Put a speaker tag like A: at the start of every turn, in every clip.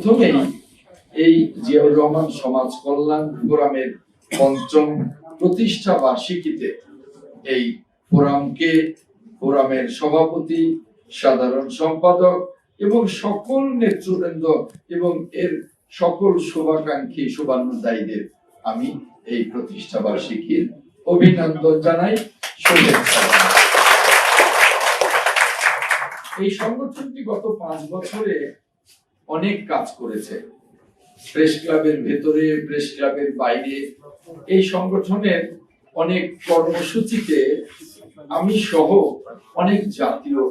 A: প্রথমেই এই জিয়াউর রহমান সমাজ কল্যাণ ফোরামের পঞ্চম প্রতিষ্ঠা বার্ষিকীতে এই ফোরামকে ফোরামের সভাপতি, সাধারণ সম্পাদক এবং সকল নেতৃবৃন্দ এবং এর সকল শুভাকাঙ্ক্ষী, শুভানুদায়ীদের আমি এই প্রতিষ্ঠা বার্ষিকীর অভিনন্দন জানাই, শুভেচ্ছা। এই সংগঠনটি গত পাঁচ বছরে অনেক কাজ করেছে। প্রেস ক্লাবের ভেতরে, প্রেস ক্লাবের বাইরে। এই সংগঠনের অনেক কর্মসূচিতে আমি সহ অনেক জাতীয়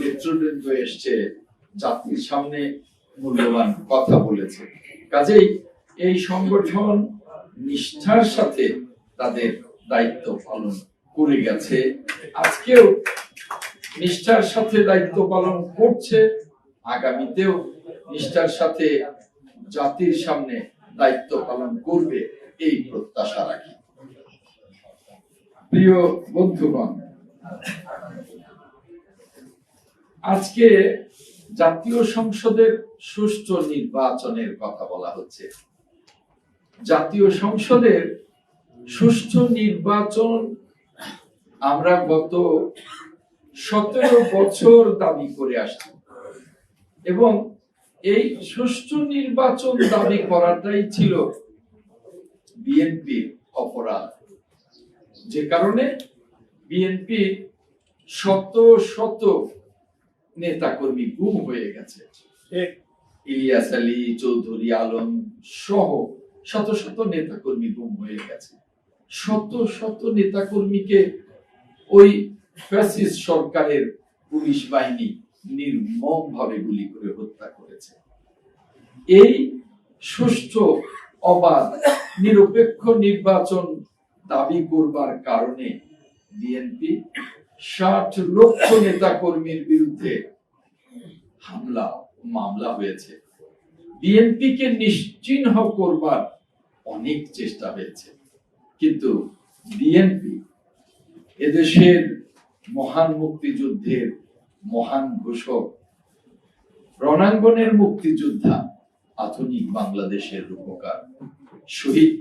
A: নেতৃবৃন্দ এসছে, জাতির সামনে মূল্যবান কথা বলেছে। কাজেই এই সংগঠন নিষ্ঠার সাথে তাদের দায়িত্ব পালন করে গেছে। আজকেও নিষ্ঠার সাথে দায়িত্ব পালন করছে। আগামীতেও নিষ্ঠার সাথে জাতির সামনে দায়িত্ব পালন করবে এই প্রত্যাশা রাখি। প্রিয় বন্ধুগণ, আজকে জাতীয় সংসদের সুষ্ঠু নির্বাচনের কথা বলা হচ্ছে। জাতীয় সংসদের সুষ্ঠু নির্বাচন আমরা গত সতেরো বছর দাবি করে আসছি এবং এই সুষ্ঠু নির্বাচন দাবি করাটাই ছিল বিএনপির অপরাধ। যে কারণে বিএনপি শত শত নেতা কর্মী গুম হয়ে গেছে। ইলিয়াস আলী চৌধুরী আলম সহ শত শত নেতাকর্মী গুম হয়ে গেছে। শত শত নেতাকর্মীকে ওই ফ্যাসিস্ট সরকারের পুলিশ বাহিনী নির্মম ভাবে গুলি করে হত্যা করেছে। এই সুষ্ঠু, অবাধ, নিরপেক্ষ নির্বাচন দাবি করবার কারণে বিএনপি ষাট লক্ষ নেতা কর্মীর বিরুদ্ধে হামলা, মামলা হয়েছে। বিএনপিকে নিশ্চিহ্ন করবার অনেক চেষ্টা হয়েছে। কিন্তু বিএনপি এদেশের মহান মুক্তিযুদ্ধের মহান ঘোষক, রণাঙ্গনের মুক্তিযোদ্ধা, আধুনিক বাংলাদেশের রূপকার, শহীদ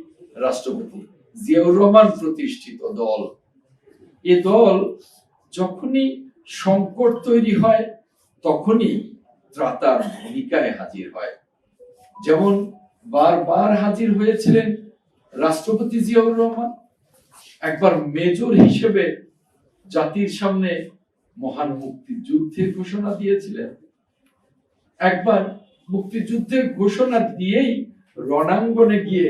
A: রাষ্ট্রপতি জিয়াউর রহমান প্রতিষ্ঠিত দল। এ দল যখনই সংকট তৈরি হয়, তখনই ত্রাতার ভূমিকায় হাজির হয়। যেমন বারবার হাজির হয়েছিলেন রাষ্ট্রপতি জিয়াউর রহমান, একবার মেজর হিসেবে জাতির সামনে মহান মুক্তিযুদ্ধের ঘোষণা দিয়েছিলেন। একবার মুক্তিযুদ্ধের ঘোষণা দিয়েই রণাঙ্গনে গিয়ে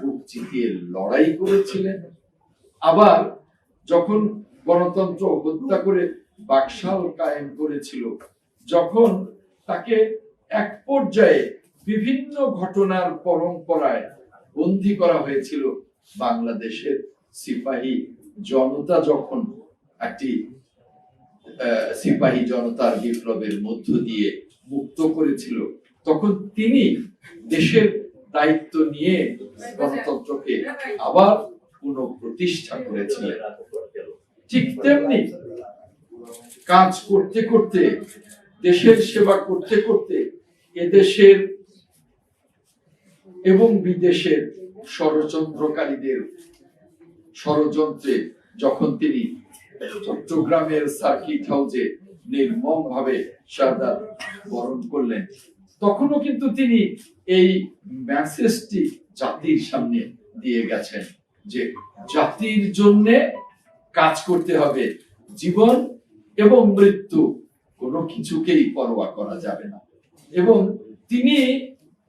A: বুক চিতিয়ে লড়াই করেছিলেন। আবার যখন গণতন্ত্র হত্যা করে বাকশাল কায়েম করেছিল, যখন তাকে এক পর্যায়ে বিভিন্ন ঘটনার পরম্পরায় বন্দী করা হয়েছিল, বাংলাদেশের সিপাহী জনতা যখন একটি সিপাহী জনতার বিপ্লবের মধ্য দিয়ে মুক্ত করেছিল। তখন তিনি দেশের দায়িত্ব নিয়ে গণতন্ত্রকে আবার পুনঃপ্রতিষ্ঠা করেছিলেন। ঠিক তেমনি কাজ করতে করতে, দেশের সেবা করতে করতে এদেশের এবং বিদেশের ষড়যন্ত্রকারীদের ষড়যন্ত্রে যখন তিনি চট্টগ্রামের সার্কিট হাউসে নির্মম ভাবে শাহাদাত বরণ করলেন। তখনও কিন্তু তিনি এই মেসেজটি জাতির সামনে দিয়ে গেছেন যে জাতির জন্য কাজ করতে হবে, জীবন এবং মৃত্যু, কোনো কিছুকেই পরোয়া করা যাবে না। এবং তিনি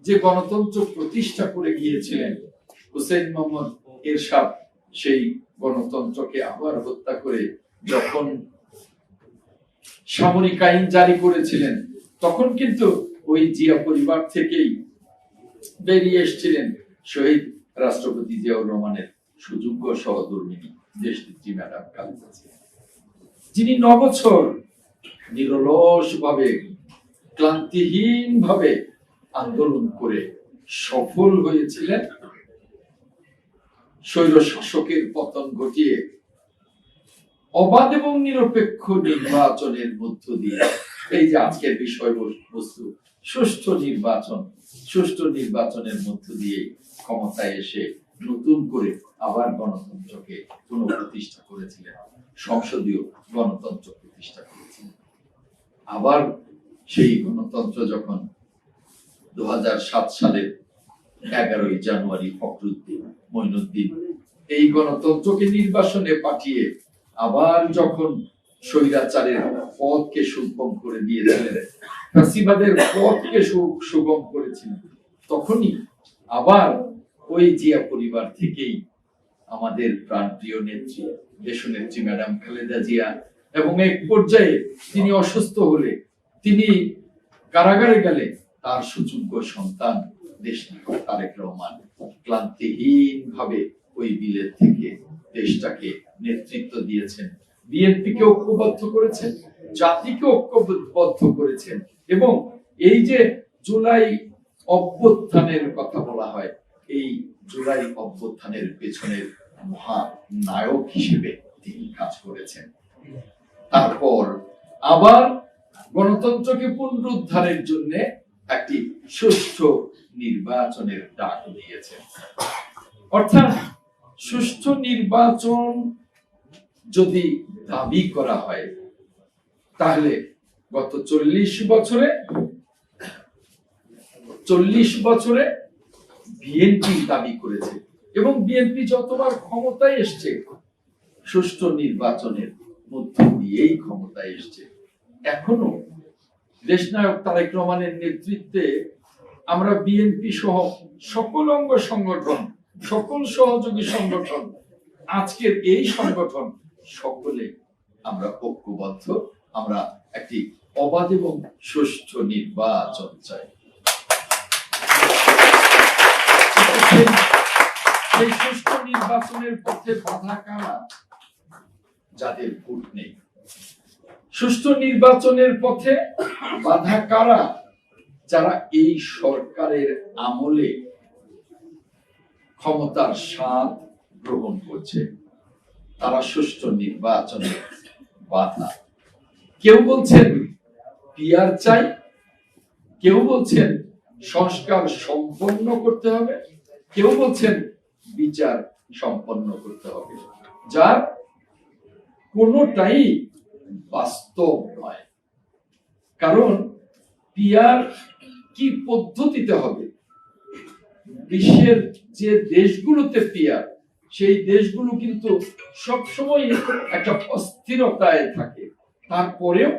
A: যে গণতন্ত্র প্রতিষ্ঠা করে গিয়েছিলেন, হুসেন মোহাম্মদ এরশাদ সেই গণতন্ত্রকে আবার হত্যা করে যখন সামরিক আইন জারি করেছিলেন, তখন কিন্তু ওই জিয়া পরিবার থেকেই বেরিয়ে এসেছিলেন শহীদ রাষ্ট্রপতি জিয়াউর রহমানের সুযোগ্য সহধর্মিনী দেশনেত্রী ম্যাডাম খালেদা যিনি নবছর নিরলস ভাবে ক্লান্তিহীন ভাবে আন্দোলন করে সফল হয়েছিলেন স্বৈর শাসকের পতন ঘটিয়ে অবাধ এবং নিরপেক্ষ নির্বাচনের মধ্য দিয়ে এই যে আজকের বিষয়বস্তু, সুষ্ঠু নির্বাচন, সুষ্ঠু নির্বাচনের মধ্য দিয়ে ক্ষমতায় এসে নতুন করে আবার গণতন্ত্রকে পুনঃপ্রতিষ্ঠা করেছিলেন, সংসদীয় গণতন্ত্র প্রতিষ্ঠা করেছিলেন। আবার সেই গণতন্ত্র যখন দু সালের এগারোই জানুয়ারি ফখরুদ্দিন মঈনুদ্দিন এই গণতন্ত্রকে নির্বাসনে পাঠিয়ে আবার যখন স্বৈরাচারের পথকে সুগম করে দিয়েছিলেন ফাঁসিবাদের পথকে সুগম করেছিলেন, তখনই আবার ওই জিয়া পরিবার থেকেই আমাদের প্রাণপ্রিয় নেত্রী, দেশনেত্রী ম্যাডাম খালেদা জিয়া এবং এক পর্যায়ে তিনি অসুস্থ হলে তিনি কারাগারে গেলে তার সুযোগ্য সন্তান দেশ তারেক রহমান ক্লান্তিহীন ভাবে ওই বিলেত থেকে দেশটাকে নেতৃত্ব দিয়েছেন। বিএনপিকে ঐক্যবদ্ধ করেছেন জাতিকে ঐক্যবদ্ধ করেছেন এবং এই যে জুলাই অভ্যুত্থানের কথা বলা হয়, এই জুলাই অভ্যুত্থানের পেছনের মহা নায়ক হিসেবে তিনি কাজ করেছেন। তারপর আবার গণতন্ত্রকে পুনরুদ্ধারের জন্য একটি সুষ্ঠু নির্বাচনের ডাক দিয়েছেন অর্থাৎ সুষ্ঠু নির্বাচন যদি দাবি করা হয়, তাহলে গত চল্লিশ বছরে চল্লিশ বছরে বিএনপি দাবি করেছে এবং বিএনপি যতবার ক্ষমতায় এসছে, সুষ্ঠু নির্বাচনের মধ্য দিয়েই ক্ষমতায় এসছে। এখনও দেশনায়ক তারেক রহমানের নেতৃত্বে আমরা বিএনপি সহ সকল অঙ্গ সংগঠন, সকল সহযোগী সংগঠন, আজকের এই সংগঠন সকলে আমরা ঐক্যবদ্ধ, আমরা একটি অবাধ এবং সুষ্ঠু নির্বাচন চাই। সেই সুষ্ঠু নির্বাচনের পথে বাধা কারা? যাদের ভোট নেই। সুষ্ঠু নির্বাচনের পথে বাধা কারা? যারা এই সরকারের আমলে ক্ষমতার স্বাদ গ্রহণ করছে, তারা সুষ্ঠু নির্বাচনে বাধা কেউ বলছেন পিয়ার চাই, কেউ বলছেন সংস্কার সম্পন্ন করতে হবে, কেউ বলছেন বিচার সম্পন্ন করতে হবে। যার কোনোটাই বাস্তব নয়। কারণ পিয়ার কি পদ্ধতিতে হবে? বিশ্বের যে দেশগুলোতে পিয়ার, সেই দেশগুলো কিন্তু সবসময় একটা অস্থিরতায় থাকে। তারপরেও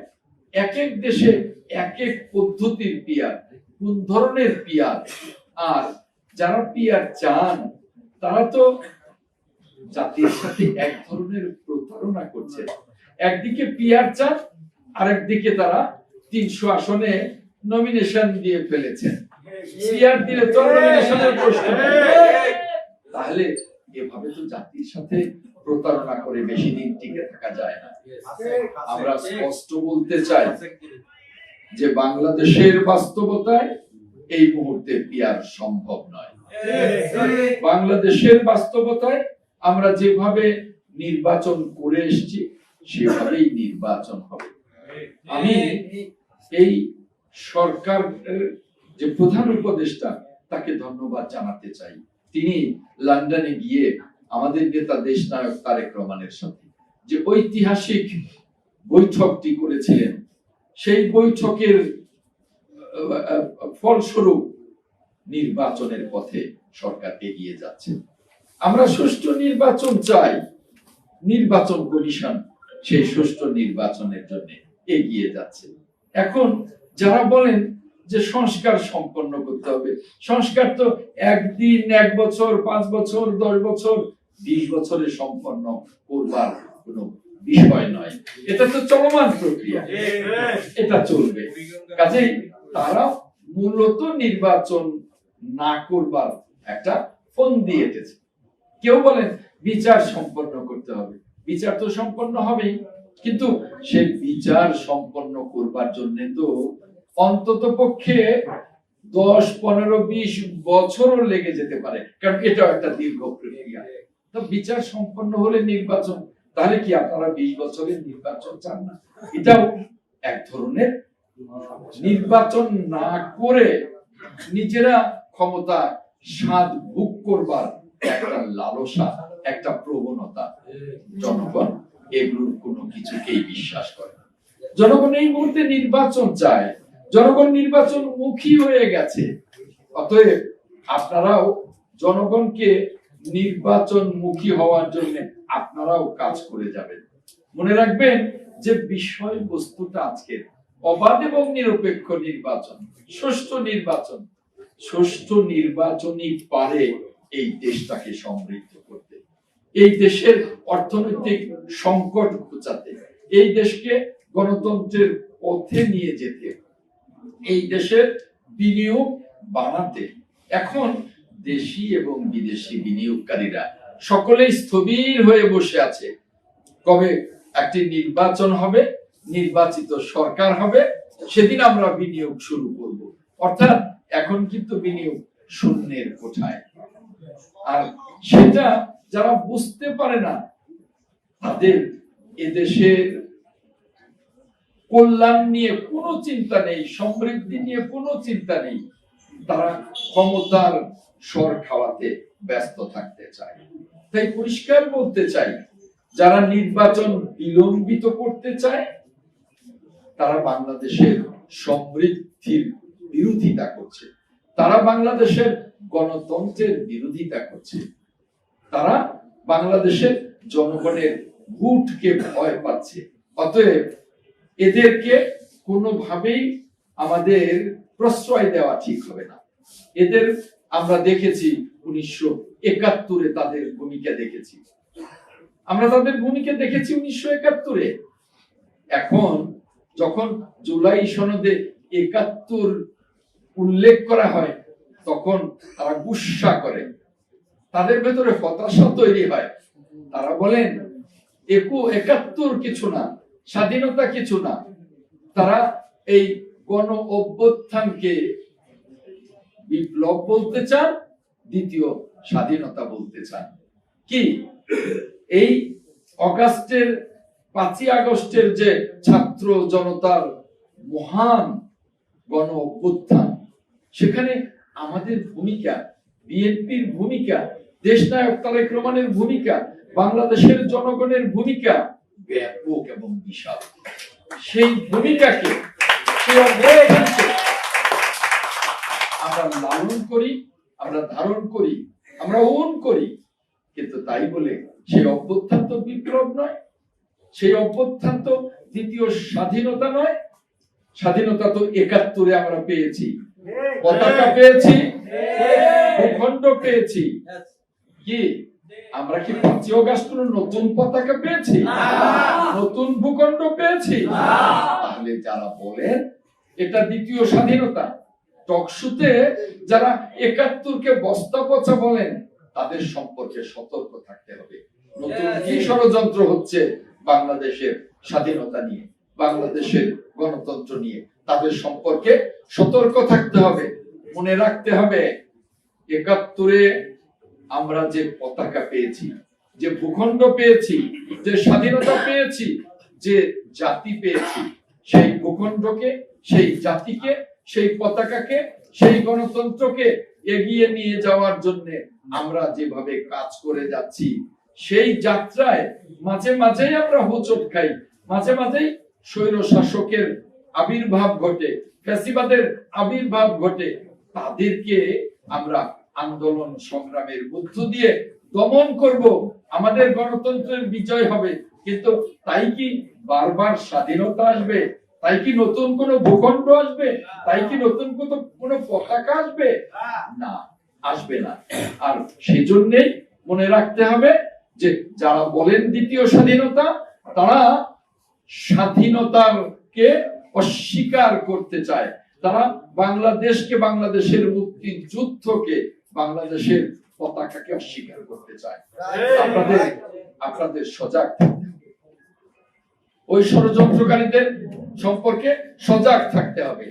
A: এক এক দেশে এক এক পদ্ধতির পিয়ার, কোন ধরনের পিয়ার? আর যারা পিয়ার চান, তারা তো জাতির সাথে এক ধরনের প্রতারণা করছে। একদিকে পিয়ার চান, আরেকদিকে তারা তিনশো আসনে নমিনেশন দিয়ে ফেলেছেন। পিয়ার দিলে তো নমিনেশনের প্রশ্ন। তাহলে এভাবে তো জাতির সাথে প্রতারণা করে বেশি দিন টিকে থাকা যায় না। আমরা স্পষ্ট বলতে চাই যে বাংলাদেশের বাস্তবতায় এই মুহূর্তে পিয়ার সম্ভব নয়। বাংলাদেশের বাস্তবতায় আমরা যেভাবে নির্বাচন করে এসেছি সেভাবেই নির্বাচন হবে। আমি এই সরকার যে প্রধান উপদেষ্টা, তাকে ধন্যবাদ জানাতে চাই। তিনি লন্ডনে গিয়ে আমাদের নেতা দেশ নায়ক তারেক রহমানের সাথে। যে ঐতিহাসিক বৈঠকটি করেছিলেন, সেই বৈঠকের ফলস্বরূপ নির্বাচনের পথে সরকার এগিয়ে যাচ্ছে। আমরা সুষ্ঠু নির্বাচন চাই। নির্বাচন কমিশন সেই সুষ্ঠু নির্বাচনের জন্য এগিয়ে যাচ্ছে। এখন যারা বলেন যে সংস্কার সম্পন্ন করতে হবে, সংস্কার তো একদিন, এক বছর, পাঁচ বছর, দশ বছর, বিশ বছরে সম্পন্ন করবার কোনো বিষয় নয়। এটা তো চলমান প্রক্রিয়া। এটা চলবে। কাজেই তারা মূলত নির্বাচন না করবার একটা ফোন দিয়ে এসেছে কেউ বলেন, বিচার সম্পন্ন করতে হবে। বিচার তো সম্পন্ন হবেই। কিন্তু সে বিচার সম্পন্ন করবার জন্য তো অন্তত পক্ষে দশ, পনেরো, বিশ বছরও লেগে যেতে পারে। কারণ এটাও একটা দীর্ঘ প্রক্রিয়া। তো বিচার সম্পন্ন হলে নির্বাচন, তাহলে কি আপনারা বিশ বছরের নির্বাচন চান না? এটাও এক ধরনের নির্বাচন না করে নিজেরা ক্ষমতা স্বাদ ভোগ করবার একটা লালসা, একটা প্রবণতা জনগণ এগুলোর কোনো কিছুকেই বিশ্বাস করে জনগণ এই মুহূর্তে নির্বাচন চায়। জনগণ নির্বাচন মুখী হয়ে গেছে। অতএব আপনারাও জনগণকে নির্বাচন মুখী হওয়ার জন্য আপনারাও কাজ করে যাবেন। মনে রাখবেন যে বিষয়বস্তুটা আজকের অবাধ এবং নিরপেক্ষ নির্বাচন, সুষ্ঠু নির্বাচন। সুষ্ঠু নির্বাচনই পারে এই দেশটাকে সমৃদ্ধ করতে। এই দেশের অর্থনৈতিক সংকট ঘুচাতে, এই দেশকে গণতন্ত্রের পথে নিয়ে যেতে। এই দেশের বিনিয়োগ বাড়াতে। এখন দেশি এবং বিদেশি বিনিয়োগকারীরা সকলেই স্থবির হয়ে বসে আছে। কবে একটি নির্বাচন হবে, নির্বাচিত সরকার হবে, সেদিন আমরা বিনিয়োগ শুরু করব। অর্থাৎ এখন কিন্তু বিনিয়োগ শূন্যের কোঠায়। আর সেটা যারা বুঝতে পারে না, তাদের এদেশের কল্যাণ নিয়ে কোনো চিন্তা নেই, সমৃদ্ধি নিয়ে কোনো চিন্তা নেই। তারা ক্ষমতার স্বর খাওয়াতে ব্যস্ত থাকতে চায়। তাই পরিষ্কার বলতে চাই, যারা নির্বাচন বিলম্বিত করতে চায়, তারা বাংলাদেশের সমৃদ্ধির বিরোধিতা করছে। তারা বাংলাদেশের গণতন্ত্রের বিরোধিতা করছে। তারা বাংলাদেশের জনগণের ভোটকে ভয় পাচ্ছে। অতএব এদেরকে কোনোভাবেই আমাদের প্রশ্রয় দেওয়া ঠিক হবে না। এদের আমরা দেখেছি উনিশশো একাত্তরে তাদের ভূমিকা দেখেছি। আমরা তাদের ভূমিকা দেখেছি উনিশশো একাত্তরে। এখন যখন জুলাই সনদে একাত্তর উল্লেখ করা হয়, তখন তারা গুসা করে। তাদের ভেতরে হতাশা তৈরি হয়। তারা বলেন, একু একাত্তর কিছু না। স্বাধীনতা কিছু না। তারা এই গণ অভ্যুত্থানকে বিপ্লব বলতে চান, দ্বিতীয় স্বাধীনতা বলতে চান। কি? এই অগাস্টের পাঁচই আগস্টের যে ছাত্র জনতার মহান গণ অভ্যুত্থান, সেখানে আমাদের ভূমিকা, বিএনপির ভূমিকা দেশনায়ক তারেক রহমানের ভূমিকা, বাংলাদেশের জনগণের ভূমিকা ব্যাপক এবং বিশাল। সেই ভূমিকাকে আমরা লালন করি আমরা ধারণ করি আমরা ওন করি কিন্তু তাই বলে সেই অভ্যুত্থান তো বিপ্লব নয় সেই অভ্যুত্থান তো দ্বিতীয় স্বাধীনতা নয় স্বাধীনতা তো একাত্তরে আমরা পেয়েছি পতাকা পেয়েছি ভূখণ্ড পেয়েছি। কি? আমরা কি পাঁচই অগাস্ট কোনো নতুন পতাকা পেয়েছি? নতুন ভূখণ্ড পেয়েছি? তাহলে যারা বলেন এটা দ্বিতীয় স্বাধীনতা। টকশুতে যারা একাত্তরকে বস্তা পচা বলেন তাদের সম্পর্কে সতর্ক থাকতে হবে। নতুন কি ষড়যন্ত্র হচ্ছে বাংলাদেশের স্বাধীনতা নিয়ে বাংলাদেশের গণতন্ত্র নিয়ে? তাদের সম্পর্কে সতর্ক থাকতে হবে। মনে রাখতে হবে একাত্তরে আমরা যে পতাকা পেয়েছি, যে ভূখণ্ড পেয়েছি, যে স্বাধীনতা পেয়েছি, যে জাতি পেয়েছি, সেই ভূখণ্ডকে, সেই জাতিকে, সেই পতাকাকে, সেই গণতন্ত্রকে এগিয়ে নিয়ে যাওয়ার জন্য আমরা যেভাবে কাজ করে যাচ্ছি, সেই যাত্রায় মাঝে মাঝেই আমরা হোচট খাই। মাঝে মাঝেই স্বৈর শাসকের আবির্ভাব ঘটে, ফ্যাসিবাদের আবির্ভাব ঘটে। তাদেরকে আমরা আন্দোলন সংগ্রামের মধ্য দিয়ে দমন করব। আমাদের গণতন্ত্রের বিজয় হবে। কিন্তু তাই কি বারবার স্বাধীনতা আসবে? তাই কি নতুন কোন ভূখণ্ড আসবে? তাই কি নতুন কোন পতাকা আসবে? না আসবে না। আর সেজন্যই মনে রাখতে হবে যে যারা বলেন দ্বিতীয় স্বাধীনতা, তারা স্বাধীনতার কে অস্বীকার করতে চায়। তারা বাংলাদেশকে বাংলাদেশের মুক্তি যুদ্ধকে বাংলাদেশের পতাকাকে অস্বীকার করতে চায়। আপনাদের আপনাদের সজাগ থাকতে হবে। ওই ষড়যন্ত্রকারীদের সম্পর্কে সজাগ থাকতে হবে।